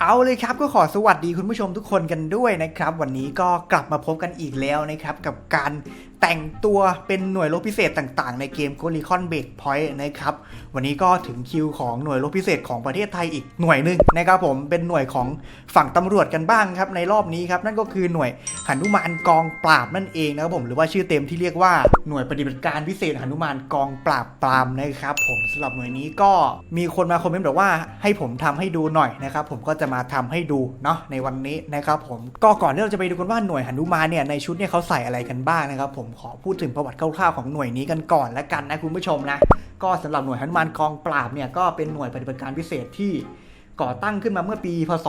เอาเลยครับก็ขอสวัสดีคุณผู้ชมทุกคนกันด้วยนะครับ วันนี้ก็กลับมาพบกันอีกแล้วนะครับ กับการแต่งตัวเป็นหน่วยรบพิเศษต่างๆ ในเกม g o l i c o n Break Point นะครับ วันนี้ก็ถึงคิวของหน่วยรบพิเศษของประเทศไทยอีกหน่วยหนึ่งนะครับผมเป็นหน่วยของฝั่งตำรวจกันบ้างครับในรอบนี้ครับนั่นก็คือหน่วยหนุมานกองปราบนั่นเองนะครับผมหรือว่าชื่อเต็มที่เรียกว่าหน่วยปฏิบัติการพิเศษหนุมานกองปราบปรามนะครับ ผมสำหรับหน่วยนี้ก็มีคนมาคอมเมนต์บอกว่าให้ผมทำให้ดูหน่อยนะครับผมก็จะมาทำให้ดูเนาะในวันนี้นะครับผมก็ก่อนที่เราจะไปดูกันว่าหน่วยหนุมานเนี่ยในชุดเนี่ยเขาใส่อะไรกันบ้างนะครับผมขอพูดถึงประวัติคร่าวๆของหน่วยนี้กันก่อนและกันนะคุณผู้ชมนะ ก็สำหรับหน่วยฮันมานกองปราบเนี่ยก็เป็นหน่วยปฏิบัติการพิเศษที่ ก่อตั้งขึ้นมาเมื่อปีพศ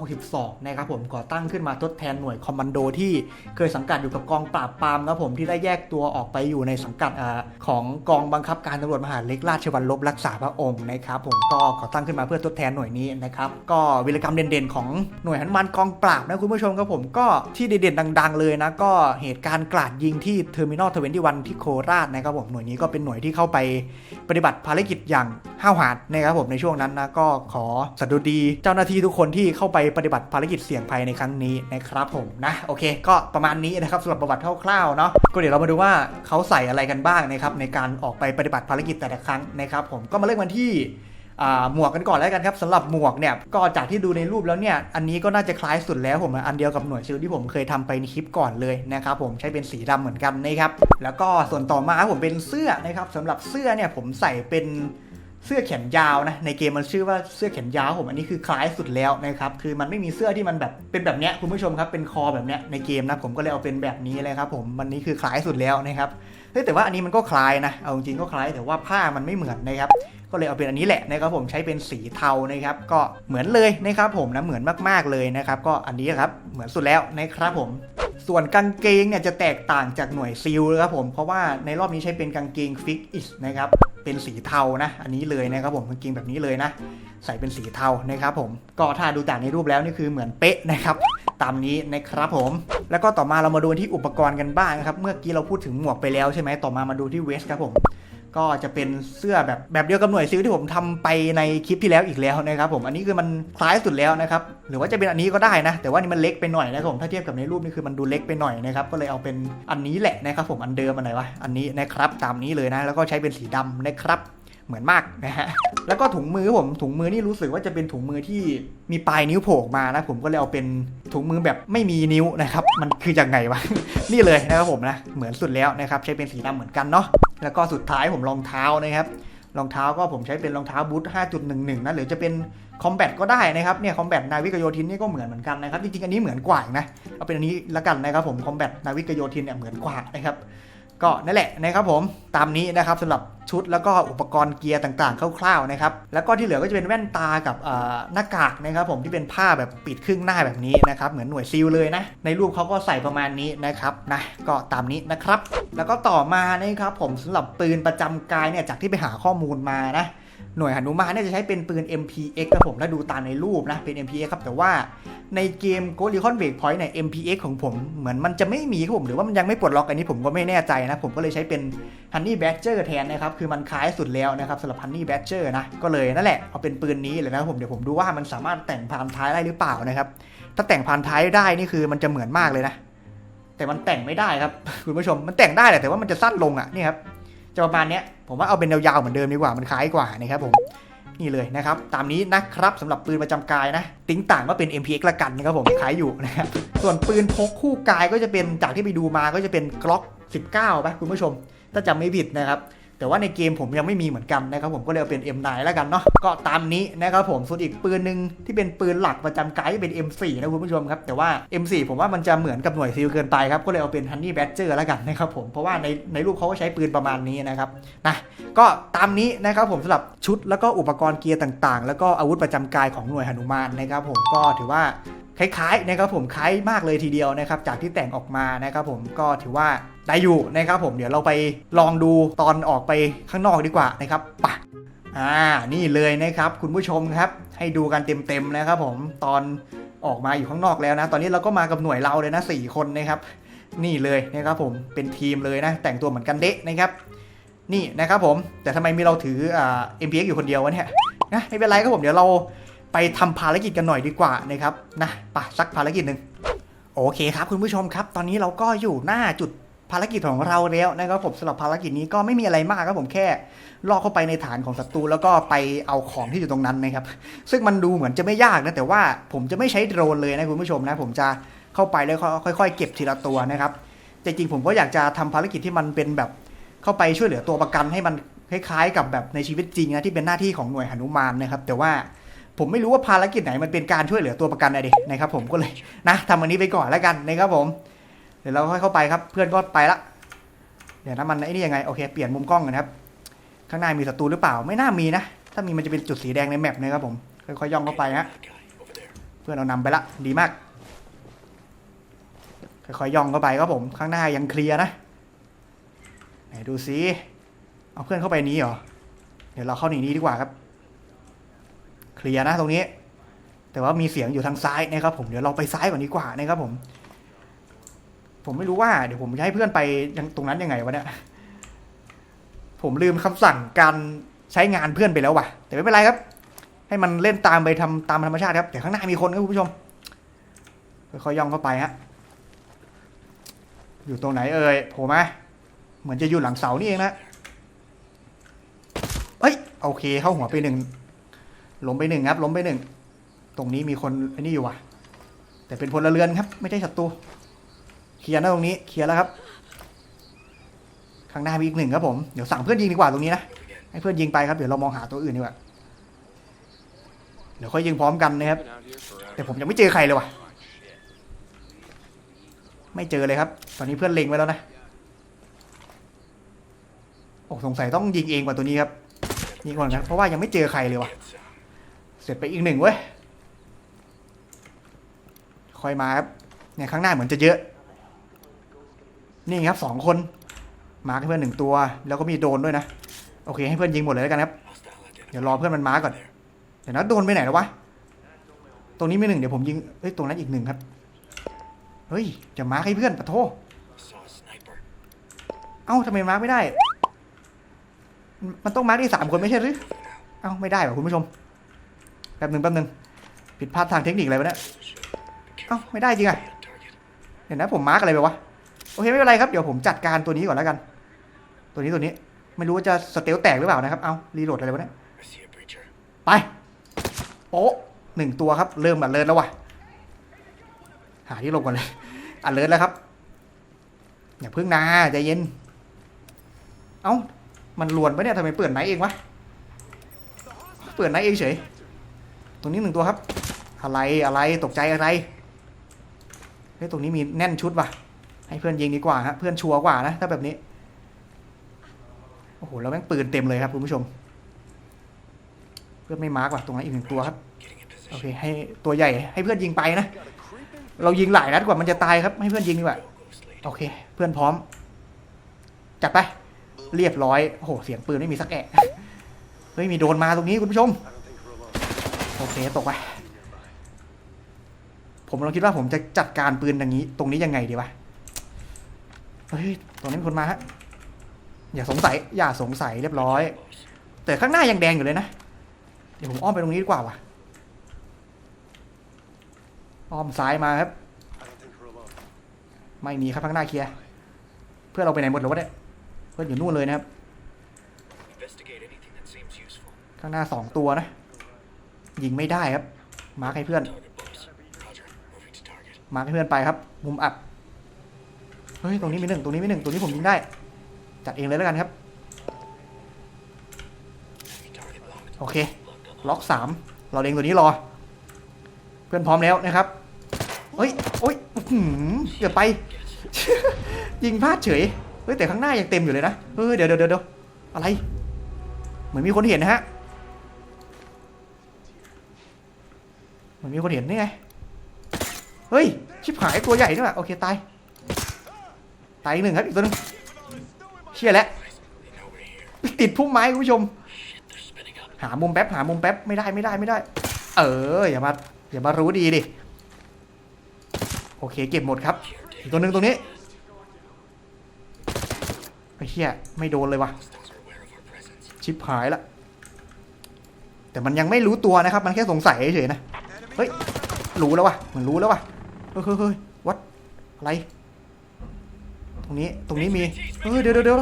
2562 นะครับผมก่อตั้งขึ้นมาทดแทนหน่วยคอมมานโดที่เคยสังกัดอยู่กับกองปราบปรามครับผมที่ได้แยกตัวออกไปอยู่ในสังกัดอของกองบังคับการตำรวจมหาเล็กราชวัลลบรักษาพระองค์นะครับผมก็ก่อตั้งขึ้นมาเพื่อทดแทนหน่วยนี้นะครับก็วีรกรรมเด่นๆ ของหน่วยหันมานกองปราบนะคุณผู้ชมครับผมก็ที่เด่นๆดัง ๆ เลยนะก็เหตุการณ์กราดยิงที่เทอร์มินอลทเวนตี้วันที่โคราชนะครับผมหน่วยนี้ก็เป็นหน่วยที่เข้าไปปฏิบัติภารกิจอย่างห้าวหาญนะครับผมในช่วงนั้นนะก็ขอสดุดีเจ้าหน้าที่ทุกคนที่เข้าไปปฏิบัติภารกิจเสี่ยงภัยในครั้งนี้นะครับผมนะโอเค ก็ประมาณนี้นะครับสำหรับประวัติคร่าวๆเนาะก็เดี๋ยวเรามาดูว่าเขาใส่อะไรกันบ้างนะครับในการออกไปปฏิบัติภารกิจแต่ละครั้งนะครับผมก็มาเริ่มกันที่หมวกกันก่อนแล้วกันครับสำหรับหมวกเนี่ยก็จากที่ดูในรูปแล้วเนี่ยอันนี้ก็น่าจะคล้ายสุดแล้วผมอันเดียวกับหน่วยซิลที่ผมเคยทำไปในคลิปก่อนเลยนะครับผมใช้เป็นสีดำเหมือนกันนะครับแล้วก็ส่วนต่อมาผมเป็นเสื้อนะครับสำหรับเสื้อเนี่ยผมใส่เป็น เสื้อแขนยาวนะในเกมมันชื่อว่าเสื้อแขนยาวผมอันนี้คือคล้ายสุดแล้วนะครับคือมันไม่มีเสื้อที่มันแบบเป็นแบบเนี้ยคุณผู้ชมครับเป็นคอแบบเนี้ยในเกมนะผมก็เลยเอาเป็นแบบนี้เลยครับผมมันนี้คือคล้ายสุดแล้วนะครับแต่ว่าอันนี้มันก็คล้ายนะเอาจริงก็คล้ายแต่ว่าผ้ามันไม่เหมือนนะครับก็เลยเอาเป็นอันนี้แหละนะครับผมใช้เป็นสีเทานะครับก็เหมือนเลยนะครับผมนะเหมือนมากๆเลยนะครับก็อันนี้ครับเหมือนสุดแล้วนะครับผมส่วนกางเกงเนี่ยจะแตกต่างจากหน่วยซิลครับผมเพราะว่าในรอบนี้ใช้เป็นกางเกงฟิกอิสนะครับ เป็นสีเทานะ อันนี้เลยนะครับผมกางเกงแบบนี้เลยนะ ใส่เป็นสีเทานะครับผมก็ถ้าดูจากในรูปแล้วนี่คือเหมือนเป๊ะนะครับตามนี้นะครับผม แล้วก็ต่อมาเรามาดูที่อุปกรณ์กันบ้างนะครับ เมื่อกี้เราพูดถึงหมวกไปแล้วใช่ไหมต่อมามาดูที่เวสครับผม ก็จะเป็นเสื้อแบบแบบเดียวกับหน่วยซิลที่ผมทำไปในคลิปที่แล้วอีกแล้วนะครับผมอันนี้คือมันคล้ายสุดแล้วนะครับหรือว่าจะเป็นอันนี้ก็ได้นะ แต่ว่านี่มันเล็กไปหน่อยนะครับผมถ้าเทียบกับในรูปนี่คือมันดูเล็กไปหน่อยนะครับก็เลยเอาเป็นอันนี้แหละนะครับผมอันเดิมอันไหนวะอันนี้นะครับตามนี้เลยนะ แล้วก็ใช้เป็นสีดำนะครับ เหมือนมากนะฮะแล้วก็ถุงมือผมถุงมือนี่รู้สึกว่าจะเป็นถุงมือที่มีปลายนิ้วโผล่มานะผมก็เลยเอาเป็นถุงมือแบบไม่มีนิ้วนะครับมันคือยังไงวะนี่เลยนะครับผมนะเหมือนสุดแล้วนะครับใช้เป็นสีดำเหมือนกันเนาะแล้วก็สุดท้ายผมรองเท้านะครับรองเท้าก็ผมใช้เป็นรองเท้าบูท5.11 นะหรือจะเป็นคอมแบทก็ได้นะครับเนี่ยคอมแบทนาวิกโยธินนี่ก็เหมือนเหมือนกันนะครับจริงๆอันนี้เหมือนกว่านะเอาเป็นอันนี้ละกันนะครับผมคอมแบทนาวิกโยธินเนี่ยเหมือนกว่านะครับ ก็นั่นแหละนะครับผมตามนี้นะครับสำหรับชุดแล้วก็อุปกรณ์เกียร์ต่างๆคร่าวๆนะครับแล้วก็ที่เหลือก็จะเป็นแว่นตากับหน้ากากนะครับผมที่เป็นผ้าแบบปิดครึ่งหน้าแบบนี้นะครับเหมือนหน่วยซิลเลยนะในรูปเขาก็ใส่ประมาณนี้นะครับนะก็ตามนี้นะครับ แล้วก็ต่อมานะครับผมสำหรับปืนประจำกายเนี่ยจากที่ไปหาข้อมูลมานะหน่วยหนุมานเนี่ยจะใช้เป็นปืน MPX ครับผมถ้าดูตามในรูปนะเป็น MPX ครับแต่ว่า ในเกม g o l i c o n Breakpoint เนี่ย MPX ของผมเหมือนมันจะไม่มีครับผม หรือว่ามันยังไม่ปลดล็อกอันนี้ผมก็ไม่แน่ใจนะ ผมก็เลยใช้เป็น Honey Badger แทนนะครับ คือมันคล้ายสุดแล้วนะครับสำหรับ Honey Badger นะ ก็เลยนั่นแหละ เอาเป็นปืนนี้เลยนะครับผม เดี๋ยวผมดูว่ามันสามารถแต่งพานท้ายได้หรือเปล่านะครับ ถ้าแต่งพานท้ายได้นี่คือมันจะเหมือนมากเลยนะ แต่มันแต่งไม่ได้ครับคุณผู้ชม มันแต่งได้แหละแต่ว่ามันจะสั้นลงอะนี่ครับจะประมาณเนี้ยผมว่าเอาเป็นยาวๆเหมือนเดิมดีกว่ามันคล้ายกว่านะครับผม นี่เลยนะครับ ตามนี้นะครับสำหรับปืนประจำกายนะ ติ้งต่างก็เป็น MPX ละกันนะครับผมขายอยู่นะครับส่วนปืนพกคู่กายก็จะเป็นจากที่ไปดูมาก็จะเป็น Glock 19ป่ะคุณผู้ชม ถ้าจำไม่ผิดนะครับ แต่ว่าในเกมผมยังไม่มีเหมือนกันนะครับผมก็เลยเอาเป็น M9 แล้วกันเนาะก็ตามนี้นะครับผมส่วนอีกปืนหนึ่งที่เป็นปืนหลักประจำกายเป็น M4 นะคุณผู้ชมครับแต่ว่า M4 ผมว่ามันจะเหมือนกับหน่วยซิลเกินไปครับก็เลยเอาเป็น Honey Badger แล้วกันนะครับผมเพราะว่าในในรูปเขาก็ใช้ปืนประมาณนี้นะครับนะก็ตามนี้นะครับผมสำหรับชุดแล้วก็อุปกรณ์เกียร์ต่างๆ แล้วก็อาวุธประจำกายของหน่วยหนุมานนะครับผมก็ถือว่าคล้ายๆนะครับผมคล้ายมากเลยทีเดียวนะครับจากที่แต่งออกมานะครับผมก็ถือว่า ได้อยู่นะครับผมเดี๋ยวเราไปลองดูตอนออกไปข้างนอกดีกว่านะครับปะอ่านี่เลยนะครับ คุณผู้ชมครับ ให้ดูกันเต็มๆนะครับผมตอนออกมาอยู่ข้างนอกแล้วนะ ตอนนี้เราก็มากับหน่วยเราเลยนะสี่คนนะครับ นี่เลยนะครับผมเป็นทีมเลยนะ แต่งตัวเหมือนกันเดะนะครับ นี่นะครับผมแต่ทำไมมีเราถืออ่า MPX อยู่คนเดียววะเนี่ยนะไม่เป็นไรครับผมเดี๋ยวเราไปทำภารกิจกันหน่อยดีกว่านะครับนะไปสักภารกิจหนึ่งโอเคครับคุณผู้ชมครับ ตอนนี้เราก็อยู่หน้าจุด ภารกิจของเราแล้วนะครับผมสำหรับภารกิจนี้ก็ไม่มีอะไรมากครับผมแค่ล่อเข้าไปในฐานของศัตรูแล้วก็ไปเอาของที่อยู่ตรงนั้นนะครับ ซึ่งมันดูเหมือนจะไม่ยากนะแต่ว่าผมจะไม่ใช้โดรนเลยนะคุณผู้ชมนะผมจะเข้าไปแล้วค่อยๆ เก็บทีละตัวนะครับแต่จริงผมก็อยากจะทำภารกิจที่มันเป็นแบบเข้าไปช่วยเหลือตัวประกันให้มันคล้ายๆ กับแบบในชีวิตจริงนะที่เป็นหน้าที่ของหน่วยหนุมานนะครับ แต่ว่าผมไม่รู้ว่าภารกิจไหนมันเป็นการช่วยเหลือตัวประกันอะเด็นะครับผมก็เลยนะทำอันนี้ไปก่อนแล้วกันนะครับผม เดี๋ยวเราค่อยเข้าไปครับ เพื่อนก็ไปละ เดี๋ยวนะมันไอ้นี่ยังไง โอเค เปลี่ยนมุมกล้องกันครับ ข้างหน้ามีศัตรูหรือเปล่า ไม่น่ามีนะ ถ้ามีมันจะเป็นจุดสีแดงในแมปนะครับผม ค่อยๆย่องเข้าไปฮะ เพื่อนเอานำไปละ ดีมาก ค่อยๆย่องเข้าไปครับผม ข้างหน้ายังเคลียร์นะ ไหนดูสิเอาเพื่อนเข้าไปนี้เหรอ เดี๋ยวเราเข้าหนีนี้ดีกว่าครับ เคลียร์นะตรงนี้ แต่ว่ามีเสียงอยู่ทางซ้ายนะครับผม เดี๋ยวเราไปซ้ายก่อนดีกว่านะครับผม ผมไม่รู้ว่าเดี๋ยวผมจะให้เพื่อนไปยังตรงนั้นยังไงวะเนี่ย ผมลืมคำสั่งการใช้งานเพื่อนไปแล้วว่ะ แต่ไม่เป็นไรครับ ให้มันเล่นตามไปทำตามธรรมชาติครับ แต่ข้างหน้ามีคนครับคุณผู้ชมค่อยๆย่องเข้าไปฮะ อยู่ตรงไหนเอ่ยโผล่มาเหมือนจะอยู่หลังเสานี่เองนะเอ้ยโอเค เข้าหัวไปหนึ่งล้มไปหนึ่งครับล้มไปหนึ่งตรงนี้มีคนไอ้นี่อยู่ว่ะ แต่เป็นพลเรือนครับ ไม่ใช่ศัตรู เคลียร์นะตรงนี้เคลียร์แล้วครับ ข้างหน้ามีอีกหนึ่งครับผมเดี๋ยวสั่งเพื่อนยิงดีกว่าตรงนี้นะให้เพื่อนยิงไปครับเดี๋ยวเรามองหาตัวอื่นดีกว่าเดี๋ยวค่อยยิงพร้อมกันนะครับ แต่ผมยังไม่เจอใครเลยว่ะ ไม่เจอเลยครับ ตอนนี้เพื่อนเล็งไว้แล้วนะโอ้สงสัยต้องยิงเองกว่าตัวนี้ครับยิงก่อนครับเพราะว่ายังไม่เจอใครเลยว่ะ เสร็จไปอีกหนึ่งเว้ยคอยมาครับเนี่ยข้างหน้าเหมือนจะเยอะ นี่ครับสองคนมาร์คให้เพื่อนหนึ่งตัว แล้วก็มีโดนด้วยนะโอเคให้เพื่อนยิงหมดเลยแล้วกันครับ เดี๋ยวรอเพื่อนมันมาร์คก่อน เดี๋ยวนะโดนไปไหนแล้ววะ ตรงนี้มีหนึ่งเดี๋ยวผมยิง เฮ้ยตรงนั้นอีกหนึ่งครับ เฮ้ยจะมาร์คให้เพื่อนปะโทเอ้าทำไมมาร์คไม่ได้ มันต้องมาร์คได้สามคนไม่ใช่หรือ เอ้าไม่ได้หรอคุณผู้ชม แป๊บหนึ่งแป๊บหนึ่งผิดพลาดทางเทคนิคอะไรวะเนี่ย เอ้าไม่ได้จริงอะเดี๋ยวนะผมมาร์กอะไรไปวะ โอเคไม่เป็นไรครับเดี๋ยวผมจัดการตัวนี้ก่อนแล้วกัน ตัวนี้ตัวนี้ ไม่รู้ว่าจะสเตลแตกหรือเปล่านะครับ เอารีโหลดอะไรวะเนี่ยไปโป๊ะหนึ่งตัวครับ เริ่มอัดเลิศแล้ววะหาที่ลบก่อนเลยอัดเลิศแล้วครับ อย่าพึ่งนาใจเย็น เอ้ามันลวนปะเนี่ยทำไมเปิดไหนเองวะเปิดไหนเองเฉยตรงนี้หนึ่งตัวครับ อะไรอะไรตกใจอะไรเฮ้ยตรงนี้มีแน่นชุดว่ะ ให้เพื่อนยิงดีกว่าฮะเพื่อนชัวร์กว่านะถ้าแบบนี้โอ้โหแล้วแม่งปืนเต็มเลยครับคุณผู้ชม เพื่อนไม่มาร์กว่ะตรงนั้นอีกหนึ่งตัวครับโอเคให้ตัวใหญ่ให้เพื่อนยิงไปนะเรายิงหลายนัดกว่ามันจะตายครับให้เพื่อนยิงดีกว่าโอเค เพื่อนพร้อมจัดไปเรียบร้อยโอ้โหเสียงปืนไม่มีสักแอะเฮ้ยมีโดนมาตรงนี้คุณผู้ชมโอเคตกไปผมลองคิดว่าผมจะจัดการปืนอย่างนี้ ตรงนี้ยังไงดีวะ เฮ้ยตรงนี้มีคนมาฮะอย่าสงสัย อย่าสงสัยเรียบร้อย แต่ข้างหน้ายังแดงอยู่เลยนะ เดี๋ยวผมอ้อมไปตรงนี้ดีกว่าว่ะ อ้อมซ้ายมาครับ ไม่มีครับข้างหน้าเคลียร์ เพื่อนเราไปไหนหมดแล้ววะเนี่ย เพื่อนอยู่นู่นเลยนะครับ Investigate anything that seems useful. ข้างหน้าสองตัวนะ ยิงไม่ได้ครับ มาร์คให้เพื่อน Target, boss. Roger. Moving to target. มาร์คให้เพื่อนไปครับ มุมอับ เฮ้ย ตรงนี้มีหนึ่งตรงนี้มีหนึ่งตรงนี้ผมยิงได้ จัดเองเลยแล้วกันครับ โอเค ล็อกสามเราเล็งตัวนี้รอ เพื่อนพร้อมแล้วนะครับเฮ้ยโอ้ยเกือบไป ยิงพลาดเฉย เฮ้ยแต่ข้างหน้ายังเต็มอยู่เลยนะเฮ้ยเดี๋ยวเดี๋ยวเดี๋ยวอะไร เหมือนมีคนเห็นนะฮะ เหมือนมีคนเห็นนี่ไง เฮ้ย ชิบหายตัวใหญ่ด้วยว่ะโอเคตาย ตายอีกหนึ่งครับอีกตัวหนึงเชี่ยแล้วติดพุ่มไม้คุณผู้ชม หามุมแป๊บหามุมแป๊บไม่ได้ไม่ได้ไม่ได้ เอออย่ามาอย่ามารู้ดีดิโอเคเก็บหมดครับอีกตัวหนึ่งตรงนี้ไอ้เหี้ยไม่โดนเลยวะชิปหายละแต่มันยังไม่รู้ตัวนะครับ มันแค่สงสัยเฉยๆนะ เฮ้ย รู้แล้ววะเหมือนรู้แล้ววะเฮ้ยเฮ้ยเฮ้ยวัดอะไร ตรงนี้ตรงนี้มีเฮ้ยเดี๋ยวเดี๋ยวเดี๋ยว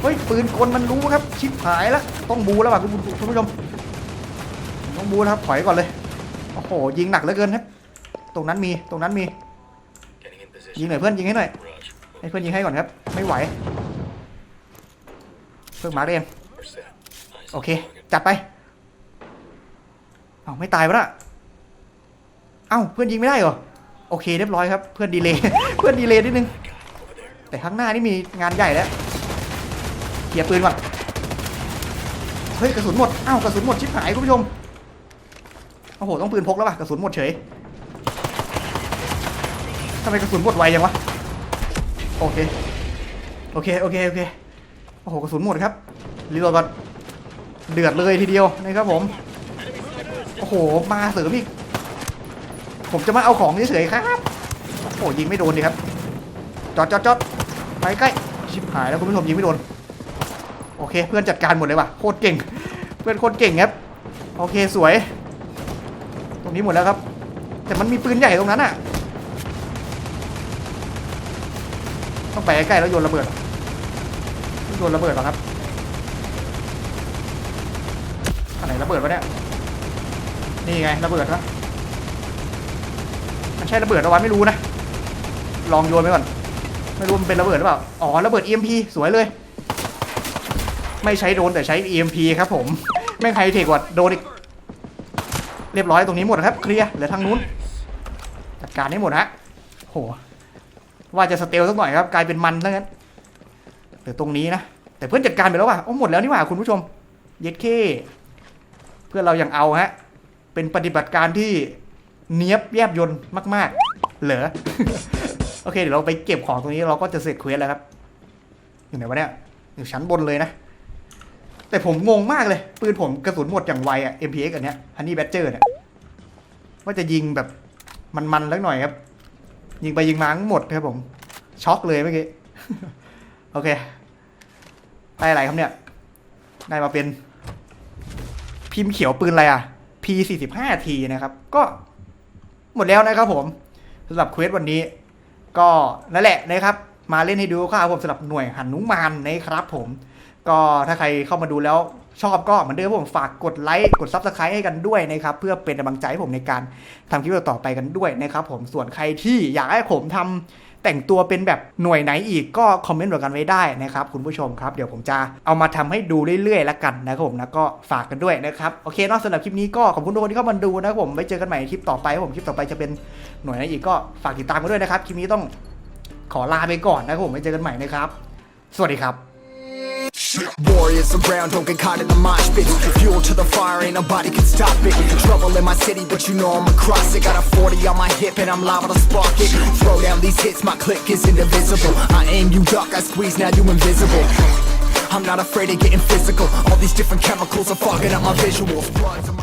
เฮ้ยปืนกลมันรู้ครับ ชิบหายแล้วต้องบูแล้วว่ะคุณผู้คุณผู้ชมต้องบูแล้วครับถอยก่อนเลยโอ้โหยิงหนักเหลือเกินครับ ตรงนั้นมีตรงนั้นมียิงหน่อยเพื่อนยิงให้หน่อยให้เพื่อนยิงให้ก่อนครับ ไม่ไหวเพิ่งมาร์กเอง We're set. Eyes โอเค จัดไปเอาไม่ตายปะน่ะเอ้าเพื่อนยิงไม่ได้เหรอโอเคเรียบร้อยครับ เพื่อนดีเลยเพื่อนดีเลยนิดนึง แต่ข้างหน้านี่มีงานใหญ่แล้วเคลียร์ปืนก่อนเฮ้ยกระสุนหมดอ้าวกระสุนหมดชิบหายคุณผู้ชมโอ้โหต้องปืนพกแล้วป่ะกระสุนหมดเฉยทำไมกระสุนหมดไวจังวะโอเคโอเคโอเคโอเคโอ้โหกระสุนหมดครับเรือก่อนเดือดเลยทีเดียวนะครับผมโอ้โหมาเสริมอีกผมจะมาเอาของเฉยๆครับโอ้โหยิงไม่โดนดิครับจอดจอดจอด ไปใกล้ชิบหายแล้วคุณผู้ชมยิงไม่โดนโอเค เพื่อนจัดการหมดเลยว่ะโคตรเก่ง เพื่อนโคตรเก่งครับโอเคสวย ตรงนี้หมดแล้วครับ แต่มันมีปืนใหญ่ตรงนั้นอะต้องไปใกล้ๆแล้วโยนระเบิดโยนระเบิดหรอครับอันไหนระเบิดวะเนี่ยนี่ไงระเบิดวะมันใช่ระเบิดเอว้ไม่รู้นะลองโยนไปก่อน ไม่รู้มันเป็นระเบิดหรือเปล่า อ๋อ ระเบิด EMP สวยเลย ไม่ใช้โดนแต่ใช้ EMP ครับผม แม่งไฮเทคกว่าโดนอีก เรียบร้อยตรงนี้หมดครับ เคลียร์ เหลือทางนู้น จัดการให้หมดฮะโห ว่าจะสเตลสักหน่อยครับ กลายเป็นมันซะงั้นเหลือตรงนี้นะ แต่เพื่อนจัดการไปแล้วว่ะโอ้หมดแล้วนี่หว่าคุณผู้ชม เย็ดเคเพื่อนเราอย่างเอาฮะ เป็นปฏิบัติการที่เนี้ยบแยบยนต์มาก ๆ เหรอ โอเคเดี๋ยวเราไปเก็บของตรงนี้เราก็จะเสร็จเควสแล้วครับ อยู่ไหนวะเนี่ย อยู่ชั้นบนเลยนะ แต่ผมงงมากเลย ปืนผมกระสุนหมดอย่างไวอะ MPX อันเนี้ยฮันนี่แบ d เจอร์เนี่ยว่าจะยิงแบบมันๆสักหน่อยครับ ยิงไปยิงมาทั้งหมดครับผม ช็อกเลยเมื่อกี้ โอเคได้อะไรครับเนี่ย ได้มาเป็นพิมพ์เขียวปืนอะไรอะ P45T นะครับ ก็หมดแล้วนะครับผมสำหรับเควสวันนี้ ก็นั่นแหละนะครับ มาเล่นให้ดูก็เอาผมสำหรับหน่วยหันนุมานนะครับผม ก็ถ้าใครเข้ามาดูแล้วชอบก็เหมือนเดิมผมฝากกดไลค์กดซับสไครต์ให้กันด้วยนะครับเพื่อเป็นกำลังใจให้ผมในการทำคลิปต่อไปกันด้วยนะครับผมส่วนใครที่อยากให้ผมทำ แต่งตัวเป็นแบบหน่วยไหนอีกก็คอมเมนต์บอกกันไว้ได้นะครับคุณผู้ชมครับเดี๋ยวผมจะเอามาทำให้ดูเรื่อยๆแล้วกันนะครับผมนะก็ฝากกันด้วยนะครับโอเคนอกสำหรับคลิปนี้ก็ขอบคุณทุกคนที่เข้ามาดูนะครับผมไว้เจอกันใหม่คลิปต่อไปครับผมคลิปต่อไปจะเป็นหน่วยไหนอีกก็ฝากติดตามกันด้วยนะครับคลิปนี้ต้องขอลาไปก่อนนะครับผมไว้เจอกันใหม่นะครับ สวัสดีครับ Warriors around, don't get caught in the mosh pit. Fuel to the fire, ain't nobody can stop it. Trouble in my city, but you know I'm across it. Got a 40 on my hip, and I'm liable to spark it. Throw down these hits, my click is indivisible. I aim, you duck, I squeeze, now you invisible. I'm not afraid of getting physical. All these different chemicals are fogging up my visuals.